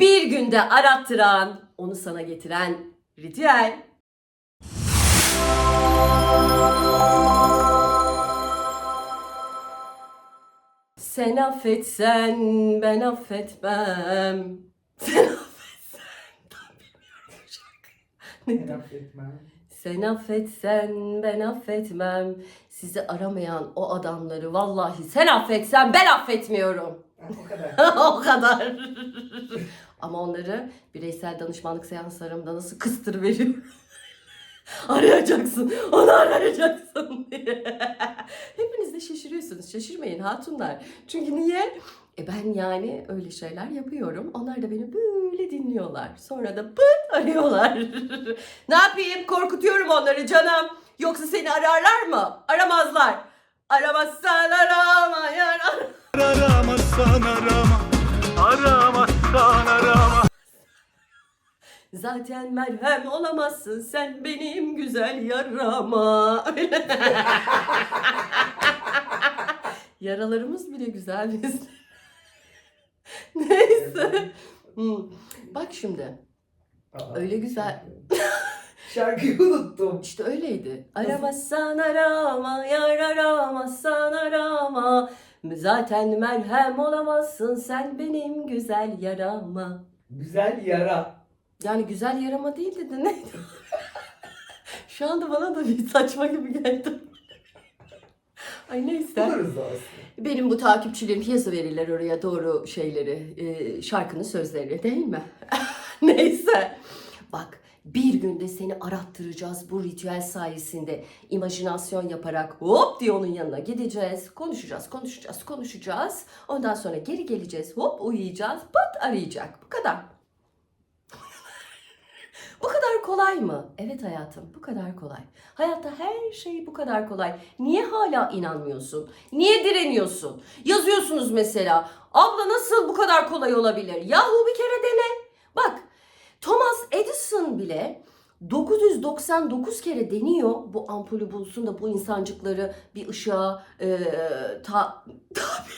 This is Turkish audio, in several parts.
bir günde arattıran, onu sana getiren ritüel. Sen affetsen ben affetmem. Sen affetsen tam bilmiyorum bu şarkıyı. Ben affetmem. Sen affetsen ben affetmem. Sizi aramayan o adamları vallahi sen affetsen ben affetmiyorum. O kadar. o kadar. Ama onları bireysel danışmanlık seanslarımda nasıl kıstır veriyorum. Arayacaksın, onu arayacaksın diye. Hepiniz de şaşırıyorsunuz. Şaşırmayın hatunlar. Çünkü niye? E ben yani öyle şeyler yapıyorum. Onlar da beni böyle dinliyorlar. Sonra da pıt arıyorlar. ne yapayım? Korkutuyorum onları canım. Yoksa seni ararlar mı? Aramazlar. Aramazsan arama yar. Aramazsan arama Aramazsan arama Zaten merhem olamazsın sen benim güzel yarama. Yaralarımız bile güzel biz. Neyse. Hmm. Bak şimdi. Aa, Öyle güzel. Şarkıyı unuttum. İşte öyleydi. Aramazsan arama, yar aramazsan arama. Zaten merhem olamazsın sen benim güzel yarama. Güzel yara. Yani güzel yarama değildi de neydi? Şu anda bana da bir saçma gibi geldi. Ay neyse. Buluruz olsun. Benim bu takipçilerim yazı verirler oraya doğru şeyleri, e, şarkının sözlerini değil mi? neyse. Bak bir günde seni arattıracağız bu ritüel sayesinde. İmajinasyon yaparak hop diye onun yanına gideceğiz. Konuşacağız, konuşacağız, konuşacağız. Ondan sonra geri geleceğiz. Hop uyuyacağız. Pat arayacak. Bu kadar. Bu kadar kolay mı? Evet hayatım, bu kadar kolay. Hayatta her şey bu kadar kolay. Niye hala inanmıyorsun? Niye direniyorsun? Yazıyorsunuz mesela. Abla nasıl bu kadar kolay olabilir? Yahu bir kere dene. Bile 999 kere deniyor bu ampulü bulsun da bu insancıkları bir ışığa e, ta, tabi.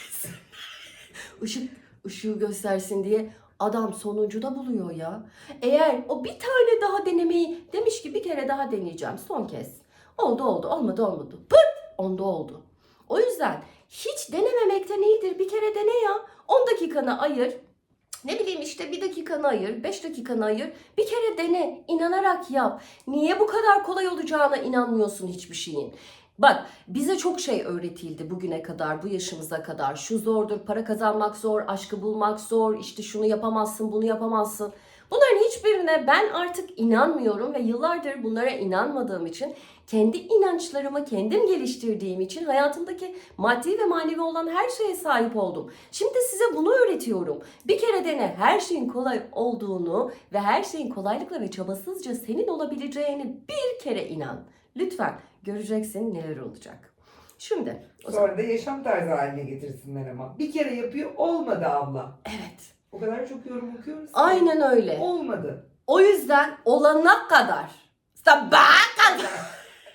Işık, ışığı göstersin diye adam sonuncuda buluyor ya. Eğer o bir tane daha denemeyi demiş ki bir kere daha deneyeceğim son kez. Oldu oldu olmadı olmadı. Pıt onda oldu. O yüzden hiç denememekten iyidir. Bir kere dene ya. 10 dakikanı ayır. Ne bileyim işte bir dakikanı ayır, 5 dakikanı ayır. Bir kere dene, inanarak yap. Niye bu kadar kolay olacağına inanmıyorsun hiçbir şeyin? Bak bize çok şey öğretildi bugüne kadar, bu yaşımıza kadar. Şu zordur, para kazanmak zor, aşkı bulmak zor, işte şunu yapamazsın, bunu yapamazsın. Bunların hiçbirine ben artık inanmıyorum ve yıllardır bunlara inanmadığım için kendi inançlarımı kendim geliştirdiğim için hayatımdaki maddi ve manevi olan her şeye sahip oldum. Şimdi size bunu öğretiyorum. Bir kere dene her şeyin kolay olduğunu ve her şeyin kolaylıkla ve çabasızca senin olabileceğini bir kere inan. Lütfen göreceksin neler olacak. Şimdi o zaman Sonra da yaşam tarzı haline getirsinler ama. Bir kere yapıyor olmadı abla. evet O kadar çok yorum okuyoruz. aynen öyle. Olmadı. O yüzden olana kadar sabaha kadar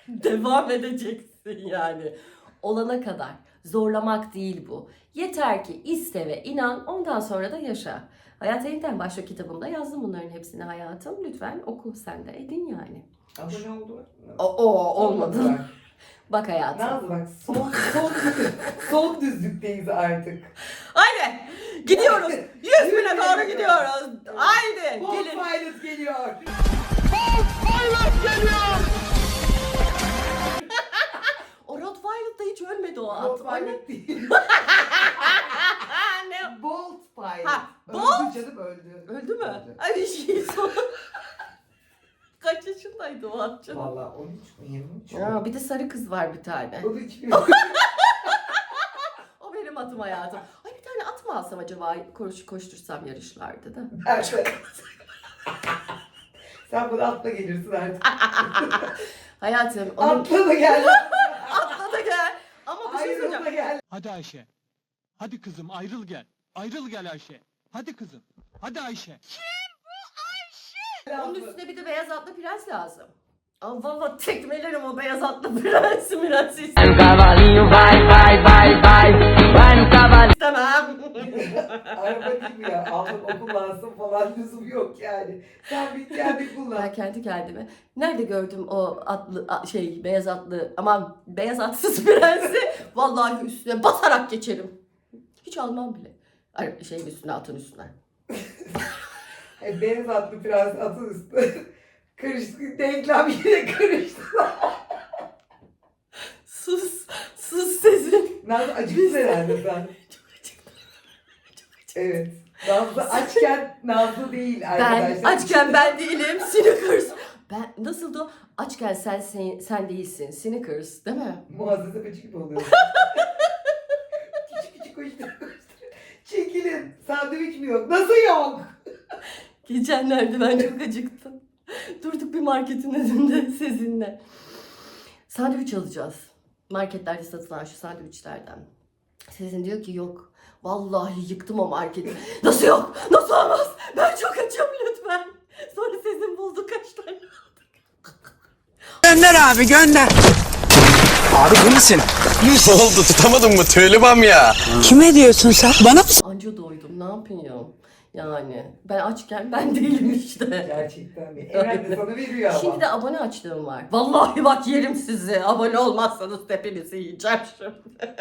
devam edeceksin yani. Olana kadar. Zorlamak değil bu. Yeter ki iste ve inan ondan sonra da yaşa. Hayat Yeniden başka kitabımda yazdım bunların hepsini hayatım. Lütfen oku sen de edin yani. Abone oldu. O, o olmadı. Bak hayatım. Nazlı bak son, son, son düzlükteyiz artık. Haydi gidiyoruz. 100 bine doğru gidiyoruz. Haydi Bolt gelin. Pilot geliyor. Öldü öldü. Mü? Öldü. Ay bir şey sor. Kaç yaşındaydı o canım? Valla 13 mu 23 mu? Aa, bir de sarı kız var bir tane. O da O benim atım hayatım. Ay bir tane at mı alsam acaba koş, koştursam yarışlarda da. Nerede? Sen bana atla gelirsin artık. Hayatım onun Atla da gel. atla da gel. Ama bir şey söyleyeceğim. gel. Hadi Ayşe Hadi kızım ayrıl gel Ayrıl gel Ayşe Hadi kızım Hadi Ayşe Onun üstüne bir de beyaz atlı prens lazım. Aa, valla tekmelerim o beyaz atlı prensi prensi. Cavalinho vai, vai, vai, vai, vai no cavalinho. İstemem. Araba değil mi ya? Aldım o kullansın falan lüzum yok yani. Sen bir kendi kullan. Ben kendi kendime nerede gördüm o atlı a- şey beyaz atlı aman beyaz atsız prensi vallahi üstüne basarak geçerim. Hiç almam bile. Ay, Şeyin üstüne atın üstüne. E, beyaz atlı prens atın üstü. Karıştı. Denklem yine karıştı. Sus, sus sesin. Nazlı acıktın herhalde sen. Çok acıktım. Çok acıktım. Evet. Nazlı açken Nazlı değil Ben arkadaşlar. açken ben değilim. Snickers. Ben nasıldı o? Açken sen, sen sen değilsin. Snickers, değil mi? Muazzez Efeçi gibi oluyor. Sandviç mi yok? Nasıl yok? Geçenlerde ben çok acıktım. Durduk bir marketin önünde sizinle. Sandviç alacağız. Marketlerde satılan şu sandviçlerden. Sizin diyor ki yok. Vallahi yıktım o marketi. Nasıl yok? Nasıl olmaz? Ben çok açım lütfen. Sonra sizin buldu kaç tane. Gönder abi gönder. Abi bu musun? Ne oldu tutamadın mı tüylübam ya? Kime diyorsun sen? Bana mı? Anca doydum ne yapayım? Yani ben açken ben değilim işte. Gerçekten mi? Evren de sana veriyor ama. Şimdi de abone açlığım var. Vallahi bak yerim sizi. Abone olmazsanız hepinizi yiyeceğim şimdi.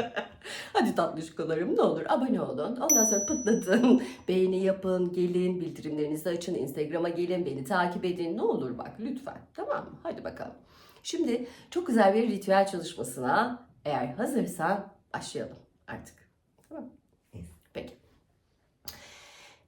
Hadi tatlışkolarım ne olur abone olun. Ondan sonra pıtlatın. Beğeni yapın, gelin, bildirimlerinizi açın. Instagram'a gelin, beni takip edin. Ne olur bak lütfen. Tamam mı? Hadi bakalım. Şimdi çok güzel bir ritüel çalışmasına eğer hazırsan başlayalım artık. Tamam mı?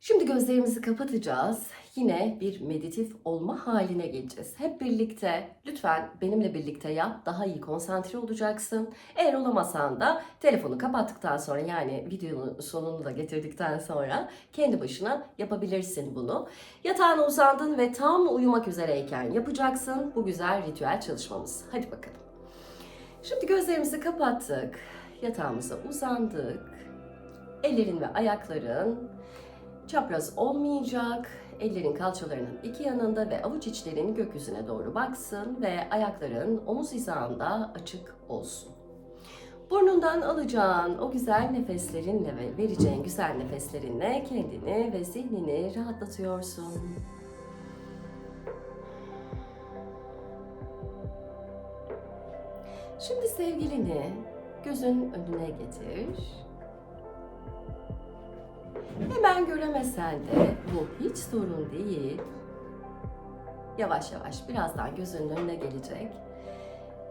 Şimdi gözlerimizi kapatacağız. Yine bir meditatif olma haline geleceğiz. Hep birlikte lütfen benimle birlikte yap. Daha iyi konsantre olacaksın. Eğer olamasan da telefonu kapattıktan sonra yani videonun sonunu da getirdikten sonra kendi başına yapabilirsin bunu. Yatağına uzandın ve tam uyumak üzereyken yapacaksın bu güzel ritüel çalışmamız. Hadi bakalım. Şimdi gözlerimizi kapattık. Yatağımıza uzandık. Ellerin ve ayakların Çapraz olmayacak. Ellerin kalçalarının iki yanında ve avuç içlerin gökyüzüne doğru baksın ve ayakların omuz hizanda açık olsun. Burnundan alacağın o güzel nefeslerinle ve vereceğin güzel nefeslerinle kendini ve zihnini rahatlatıyorsun. Şimdi sevgilini gözün önüne getir. Hemen göremesen de bu hiç sorun değil. Yavaş yavaş birazdan gözünün önüne gelecek.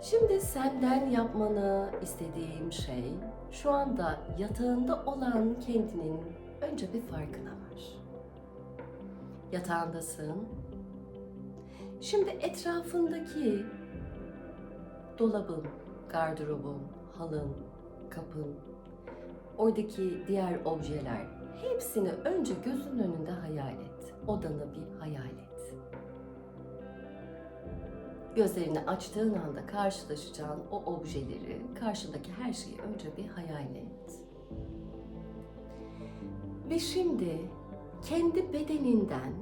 Şimdi senden yapmanı istediğim şey şu anda yatağında olan kendinin önce bir farkına var. Yatağındasın. Şimdi etrafındaki dolabın, gardırobun, halın, kapın, oradaki diğer objeler hepsini önce gözünün önünde hayal et. Odanı bir hayal et. Gözlerini açtığın anda karşılaşacağın o objeleri, karşındaki her şeyi önce bir hayal et. Ve şimdi kendi bedeninden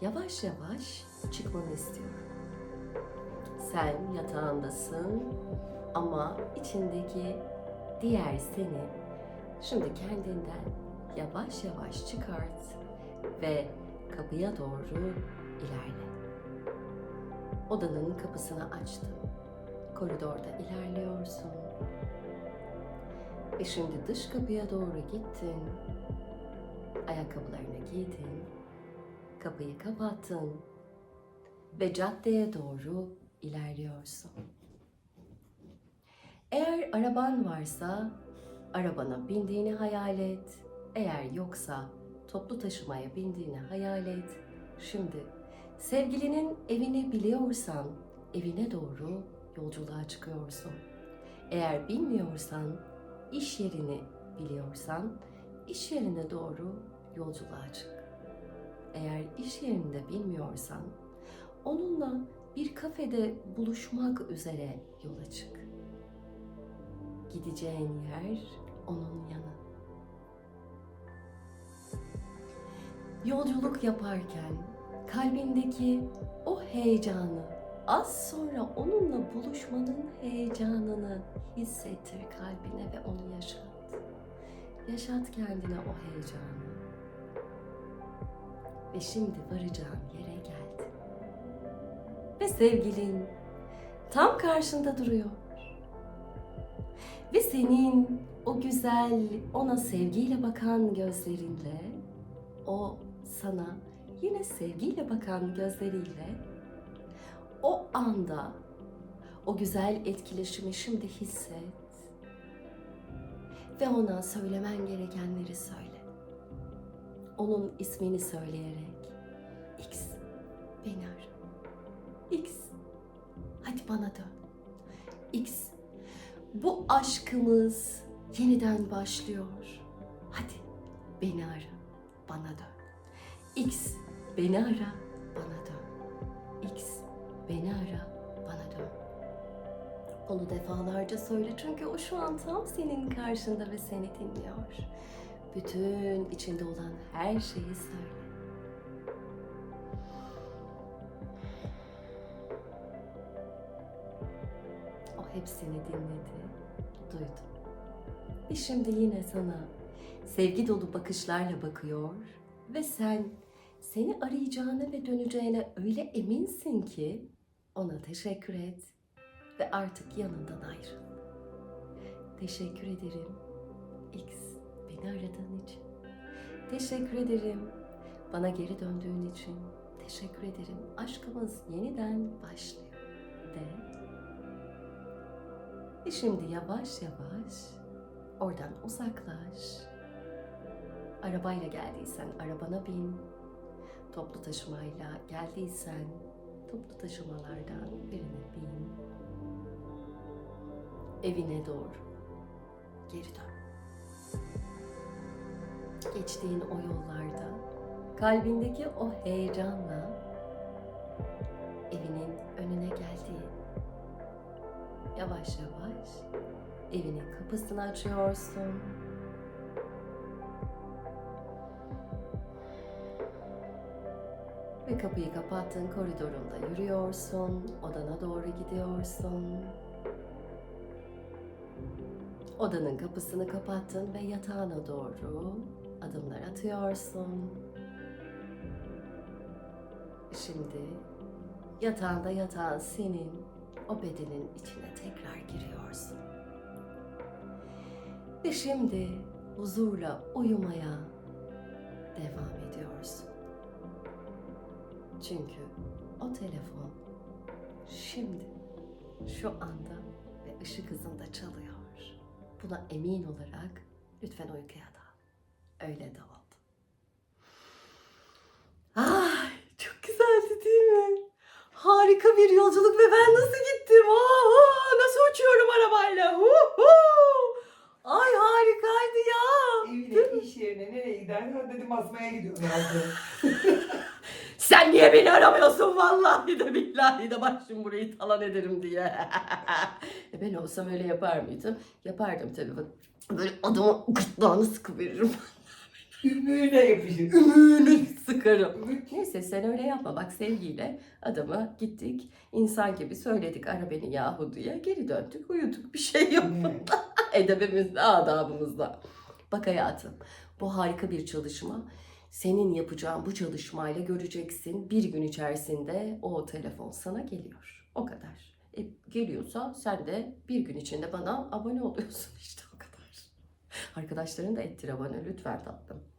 yavaş yavaş çıkmanı istiyorum. Sen yatağındasın ama içindeki diğer seni şimdi kendinden yavaş yavaş çıkart ve kapıya doğru ilerle. Odanın kapısını açtın. Koridorda ilerliyorsun. Ve şimdi dış kapıya doğru gittin. Ayakkabılarını giydin. Kapıyı kapattın. Ve caddeye doğru ilerliyorsun. Eğer araban varsa arabana bindiğini hayal et. Eğer yoksa toplu taşımaya bindiğini hayal et. Şimdi sevgilinin evini biliyorsan evine doğru yolculuğa çıkıyorsun. Eğer bilmiyorsan iş yerini biliyorsan iş yerine doğru yolculuğa çık. Eğer iş yerinde bilmiyorsan onunla bir kafede buluşmak üzere yola çık. Gideceğin yer onun yanı. Yolculuk yaparken kalbindeki o heyecanı, az sonra onunla buluşmanın heyecanını hissettir kalbine ve onu yaşat. Yaşat kendine o heyecanı. Ve şimdi varacağın yere geldi. Ve sevgilin tam karşında duruyor. Ve senin o güzel, ona sevgiyle bakan gözlerinle, o sana yine sevgiyle bakan gözleriyle o anda o güzel etkileşimi şimdi hisset ve ona söylemen gerekenleri söyle. Onun ismini söyleyerek X beni ara. X hadi bana dön. X bu aşkımız yeniden başlıyor. Hadi beni ara, bana dön. X beni ara, bana dön. X beni ara, bana dön. Onu defalarca söyle çünkü o şu an tam senin karşında ve seni dinliyor. Bütün içinde olan her şeyi söyle. O hepsini dinledi, duydu. Ve şimdi yine sana sevgi dolu bakışlarla bakıyor ve sen seni arayacağına ve döneceğine öyle eminsin ki ona teşekkür et ve artık yanından ayrıl. Teşekkür ederim X beni aradığın için. Teşekkür ederim bana geri döndüğün için. Teşekkür ederim aşkımız yeniden başlıyor de. Ve şimdi yavaş yavaş oradan uzaklaş. Arabayla geldiysen arabana bin. Toplu taşımayla geldiysen toplu taşımalardan birine bin. Evine doğru geri dön. Geçtiğin o yollarda kalbindeki o heyecanla evinin önüne geldiğin yavaş yavaş evinin kapısını açıyorsun. Ve kapıyı kapattığın koridorunda yürüyorsun, odana doğru gidiyorsun. Odanın kapısını kapattın ve yatağına doğru adımlar atıyorsun. Şimdi yatağında yatan senin o bedenin içine tekrar giriyorsun. Ve şimdi huzurla uyumaya devam ediyorsun. Çünkü o telefon şimdi şu anda ve ışık hızında çalıyor. Buna emin olarak lütfen uykuya dal. Öyle de oldu. Ay çok güzeldi değil mi? Harika bir yolculuk ve ben nasıl gittim? Aa, nasıl uçuyorum arabayla? Hu hu. Ay harikaydı ya. Evine, iş yerine nereye gider? Ha dedim asmaya gidiyorum. Sen niye beni aramıyorsun vallahi de billahi de bak şimdi burayı talan ederim diye. e ben olsam öyle yapar mıydım? Yapardım tabii bak. Böyle adamın gırtlağını sıkıveririm. Ümüğüne yapışır. Ümüğünü sıkarım. Neyse sen öyle yapma. Bak sevgiyle adama gittik. insan gibi söyledik ara beni yahu diye. Geri döndük uyuduk bir şey yok. Evet. Edebimizde, adabımızda. Bak hayatım, bu harika bir çalışma. Senin yapacağın bu çalışmayla göreceksin bir gün içerisinde o telefon sana geliyor. O kadar. E, geliyorsa sen de bir gün içinde bana abone oluyorsun işte o kadar. Arkadaşların da ettir abone lütfen tatlım.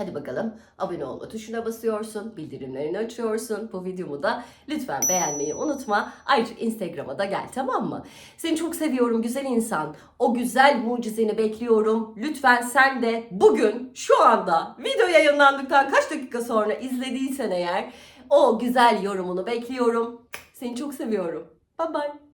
Hadi bakalım abone olma tuşuna basıyorsun, bildirimlerini açıyorsun. Bu videomu da lütfen beğenmeyi unutma. Ayrıca Instagram'a da gel tamam mı? Seni çok seviyorum güzel insan. O güzel mucizeni bekliyorum. Lütfen sen de bugün şu anda video yayınlandıktan kaç dakika sonra izlediysen eğer o güzel yorumunu bekliyorum. Seni çok seviyorum. Bye bye.